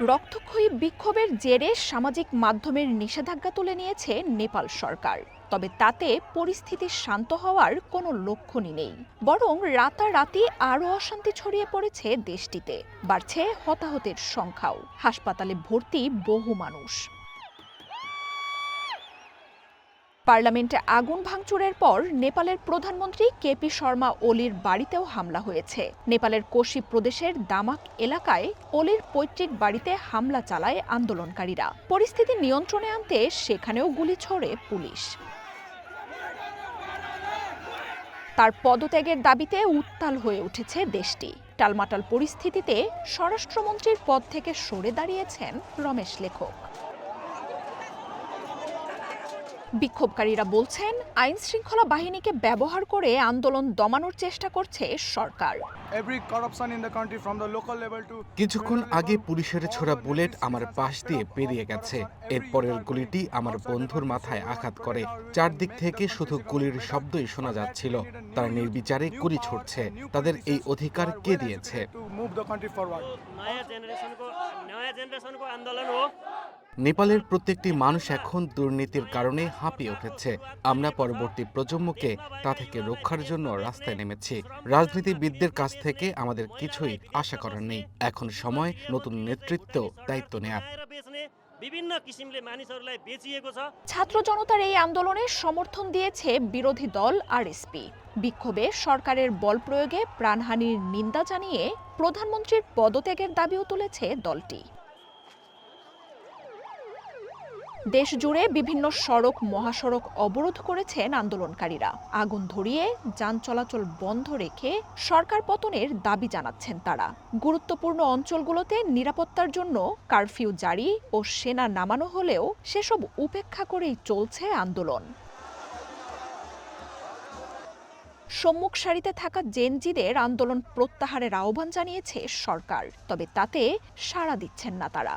রক্তক্ষয়ী বিক্ষোভের জেরে সামাজিক মাধ্যমের নিষেধাজ্ঞা তুলে নিয়েছে নেপাল সরকার। তবে তাতে পরিস্থিতি শান্ত হওয়ার কোনো লক্ষণই নেই। বরং রাতারাতি আরও অশান্তি ছড়িয়ে পড়েছে দেশটিতে। বাড়ছে হতাহতের সংখ্যাও। হাসপাতালে ভর্তি বহু মানুষ। পার্লামেন্টে আগুন ভাঙচুরের পর নেপালের প্রধানমন্ত্রী কেপি শর্মা ওলির বাড়িতেও হামলা হয়েছে। নেপালের কোশি প্রদেশের দামাক এলাকায় ওলির পৈতৃক বাড়িতে হামলা চালায় আন্দোলনকারীরা। পরিস্থিতি নিয়ন্ত্রণে আনতে সেখানেও গুলি ছোড়ে পুলিশ। তার পদত্যাগের দাবিতে উত্তাল হয়ে উঠেছে দেশটি। টালমাটাল পরিস্থিতিতে স্বরাষ্ট্রমন্ত্রীর পদ থেকে সরে দাঁড়িয়েছেন রমেশ লেখক। বিক্ষোভকারীরা বলছেন আইন শৃঙ্খলা বাহিনীকে ব্যবহার করে আন্দোলন দমানোর চেষ্টা করছে সরকার। কিছুক্ষণ আগে পুলিশের ছোড়া বুলেট আমার পাশ দিয়ে পেরিয়ে গেছে। এরপরের গুলিটি আমার বন্ধুর মাথায় আঘাত করে। চারদিক থেকে শুধু গুলির শব্দই শোনা যাচ্ছিল। তারা নির্বিচারে গুলি ছুটছে তাদের এই অধিকার কে দিয়েছে? to move the country forward. नयाँ जेनेरेसनको नयाँ जेनेरेसनको आन्दोलन हो নেপালের প্রত্যেকটি মানুষ এখন দুর্নীতির কারণে হাঁপিয়ে উঠেছে আমরা পরবর্তী প্রজন্মকে তা থেকে রক্ষার জন্য রাস্তায় নেমেছি রাজনীতিবিদদের কাছ থেকে আমাদের কিছুই আশা করার নেই এখন সময় নতুন নেতৃত্ব দায়িত্ব নেয়ার बनाएर बेच्ने विभिन्न किसिमले मानिसहरूलाई बेचिएको छ ছাত্র জনতার এই আন্দোলনে সমর্থন দিয়েছে বিরোধী দল আরএসপি বিক্ষোভে সরকারের বল প্রয়োগে প্রাণহানির নিন্দা জানিয়ে প্রধানমন্ত্রীর পদত্যাগের দাবিও তুলেছে দলটি দেশ জুড়ে বিভিন্ন সড়ক, মহাসড়ক অবরোধ করেছেন আন্দোলনকারীরা। আগুন ধরিয়ে যান চলাচল বন্ধ রেখে সরকার পতনের দাবি জানাচ্ছেন তারা। গুরুত্বপূর্ণ অঞ্চলগুলোতে নিরাপত্তার জন্য কারফিউ জারি ও সেনা নামানো হলেও সেসব উপেক্ষা করেই চলছে আন্দোলন। সম্মুখ সারিতে থাকা জেনজিদের আন্দোলন প্রত্যাহারের আহ্বান জানিয়েছে সরকার, তবে তাতে সাড়া দিচ্ছেন না তারা।